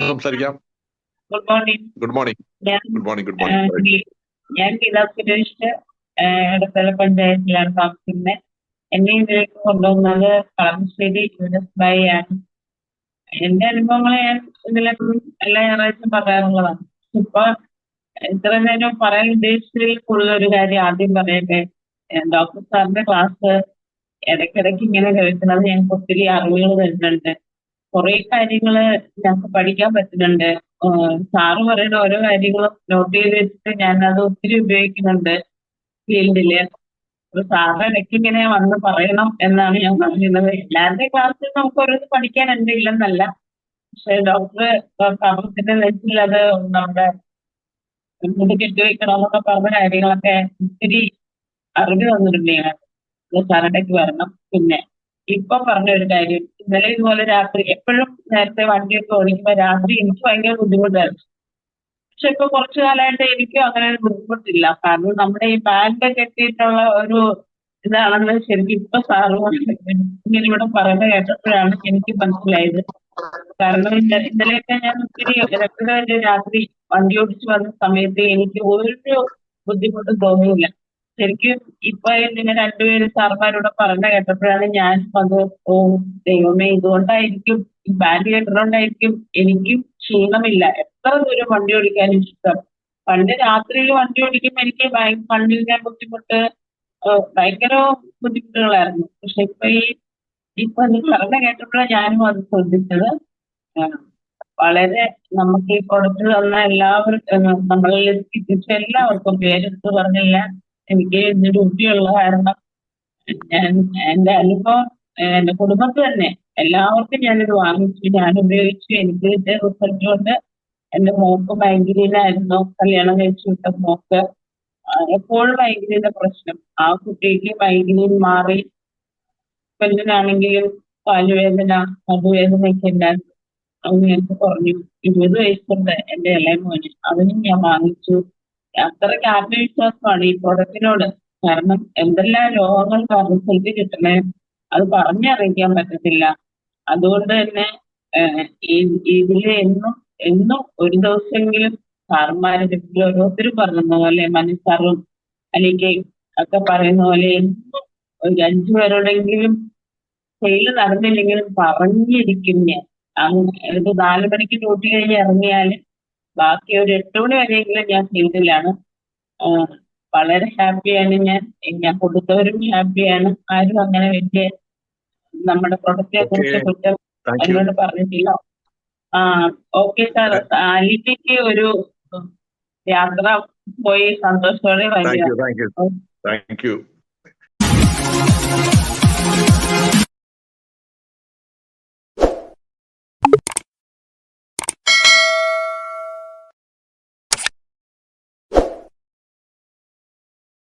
സംസാരിക്കാം. Good morning good morning ഞാൻ good morning good morning ഞാൻ ഗീതാ സുരേഷ് ഇടത്തല പഞ്ചായത്തിലാണ് താമസിക്കുന്നത് എന്നെ ഇതിലേക്ക് കൊണ്ടുവന്നത് കളമശ്ശേരി യൂനസ് ബായി ആണ്. എന്റെ അനുഭവങ്ങൾ ഞാൻ ഇതിലൊക്കെ എല്ലാ ഞായറാഴ്ചയും പറയാറുള്ളതാണ്. ഇപ്പൊ ഇത്ര നേരം പറയാൻ ഉദ്ദേശിച്ചതിൽ കൂടുതൽ ഒരു കാര്യം ആദ്യം പറയട്ടെ. ഡോക്ടർ സാറിന്റെ ക്ലാസ് ഇടയ്ക്കിടയ്ക്ക് ഇങ്ങനെ കേൾക്കുന്നത് ഞങ്ങൾക്ക് ഒത്തിരി അറിവുകൾ തരുന്നുണ്ട് കുറെ കാര്യങ്ങൾ ഞങ്ങൾക്ക് പഠിക്കാൻ പറ്റുന്നുണ്ട്. സാറ് പറയുന്ന ഓരോ കാര്യങ്ങളും നോട്ട് ചെയ്ത് വെച്ചിട്ട് ഞാൻ അത് ഒത്തിരി ഉപയോഗിക്കുന്നുണ്ട് ഫീൽഡിൽ. അപ്പൊ സാറ് ഇടയ്ക്ക് ഇങ്ങനെ വന്ന് പറയണം എന്നാണ് ഞാൻ പറയുന്നത് എല്ലാവരുടെയും ക്ലാസ്സിൽ നമുക്ക് ഓരോന്ന് പഠിക്കാനുണ്ട് ഇല്ലെന്നല്ല. പക്ഷെ ഡോക്ടർ പ്രവർത്തിന്റെ നെറ്റിൽ അത് നമ്മുടെ മുടി കെട്ടിവെക്കണം എന്നൊക്കെ പറഞ്ഞ കാര്യങ്ങളൊക്കെ ഒത്തിരി അറിവ് തന്നിട്ടുണ്ട് ഞാൻ. സാറിടയ്ക്ക് വരണം. പിന്നെ ഇപ്പൊ പറഞ്ഞ ഒരു കാര്യം. ഇന്നലെ ഇതുപോലെ രാത്രി എപ്പോഴും നേരത്തെ വണ്ടിയൊക്കെ ഓടിക്കുമ്പോ രാത്രി എനിക്ക് ഭയങ്കര ബുദ്ധിമുട്ടായിരുന്നു. പക്ഷെ ഇപ്പൊ കുറച്ചു കാലമായിട്ട് എനിക്കും അങ്ങനെ ഒരു ബുദ്ധിമുട്ടില്ല. കാരണം നമ്മുടെ ഈ ബാൻഡ് കെട്ടിയിട്ടുള്ള ഒരു ഇതാണെന്ന് ശരിക്കും ഇപ്പൊ സാറ് ഇങ്ങനെ ഇവിടെ പറയുന്നത് കേട്ടപ്പോഴാണ് എനിക്ക് മനസ്സിലായത്. കാരണം ഇന്ന- ഇന്നലെയൊക്കെ ഞാൻ ഒത്തിരി എപ്പോഴും രാത്രി വണ്ടി ഓടിച്ചു വന്ന സമയത്ത് എനിക്ക് ഒരു ബുദ്ധിമുട്ടും തോന്നിയില്ല. ശരിക്കും ഇപ്പൊ ഇങ്ങനെ രണ്ടുപേരും സാർമാരോട് പറഞ്ഞ കേട്ടപ്പോഴാണ് ഞാൻ അത് ഓ ദൈവമേ ഇതുകൊണ്ടായിരിക്കും ബാൻഡ് കേട്ടതുകൊണ്ടായിരിക്കും എനിക്കും ക്ഷീണമില്ല. എത്ര ദൂരം വണ്ടി ഓടിക്കാനും ഇഷ്ടം. പണ്ട് രാത്രിയിൽ വണ്ടി ഓടിക്കുമ്പോൾ എനിക്ക് കണ്ണിന്റെ ബുദ്ധിമുട്ട് ഭയങ്കര ബുദ്ധിമുട്ടുകളായിരുന്നു. പക്ഷെ ഇപ്പൊ ഈ ഇപ്പൊ നീ പറഞ്ഞ കേട്ടപ്പോഴാണ് ഞാനും അത് ശ്രദ്ധിച്ചത്. വളരെ നമുക്ക് ഈ പ്രൊഡക്റ്റ് തന്ന എല്ലാവർക്കും നമ്മളിൽ എത്തിച്ച എല്ലാവർക്കും പേരെടുത്ത് പറഞ്ഞില്ല. എനിക്ക് ഡ്യൂട്ടിയുള്ള കാരണം ഞാൻ എന്റെ അനുഭവം എന്റെ കുടുംബത്തിൽ തന്നെ എല്ലാവർക്കും ഞാനിത് വാങ്ങിച്ചു. ഞാൻ ഉപയോഗിച്ചു. എനിക്ക് ഇതിന്റെ റിസൾട്ട് കൊണ്ട് എന്റെ മോക്ക് മൈഗ്രീനായിരുന്നു കല്യാണം കഴിച്ചു വിട്ട മോക്ക്. എപ്പോഴും മൈഗ്രീന്റെ പ്രശ്നം. ആ കുട്ടിക്ക് മൈഗ്രീൻ മാറി. പെണ്ണിനാണെങ്കിലും കാലുവേദന നടുവേദനയൊക്കെ ഉണ്ടായിരുന്നു അവന് എനിക്ക് കുറഞ്ഞു. ഇരുപത് വയസ്സുണ്ട് എന്റെ ഇളയ മോന്. അവനും ഞാൻ വാങ്ങിച്ചു. അത്രയ്ക്ക് ആത്മവിശ്വാസമാണ് ഈ പ്രൊഡക്റ്റിനോട് കാരണം എന്തെല്ലാം രോഗങ്ങൾക്ക് റിസൾട്ട് കിട്ടണേ അത് പറഞ്ഞറിയിക്കാൻ പറ്റത്തില്ല. അതുകൊണ്ട് തന്നെ ഇതിൽ എന്നും എന്നും ഒരു ദിവസമെങ്കിലും സാറുമാരെ ചുറ്റും ഓരോരുത്തരും പറയുന്ന പോലെ മനസ്സാറും അല്ലെങ്കിൽ ഒക്കെ പറയുന്ന പോലെ എന്നും ഒരു അഞ്ചു പേരോടെങ്കിലും സെയിൽ നടന്നില്ലെങ്കിലും പറഞ്ഞിരിക്കും അങ്ങ് ഒരു നാല് മണിക്ക് ഡ്യൂട്ടി കഴിഞ്ഞ് ഇറങ്ങിയാൽ ബാക്കി ഒരു എട്ട് മണി വരെയെങ്കിലും ഞാൻ ഫീൽഡിലാണ് വളരെ ഹാപ്പിയാണ് ഞാൻ. ഞാൻ കൊടുത്തവരും ഹാപ്പിയാണ്. ആരും അങ്ങനെ വലിയ നമ്മുടെ പ്രൊഡക്റ്റിനെ കുറിച്ച്. കുറ്റം എന്നോട് പറഞ്ഞിട്ടില്ല. ആ ഓക്കെ സാർ അലിക്ക് ഒരു യാത്ര പോയി സന്തോഷത്തോടെ വരിക.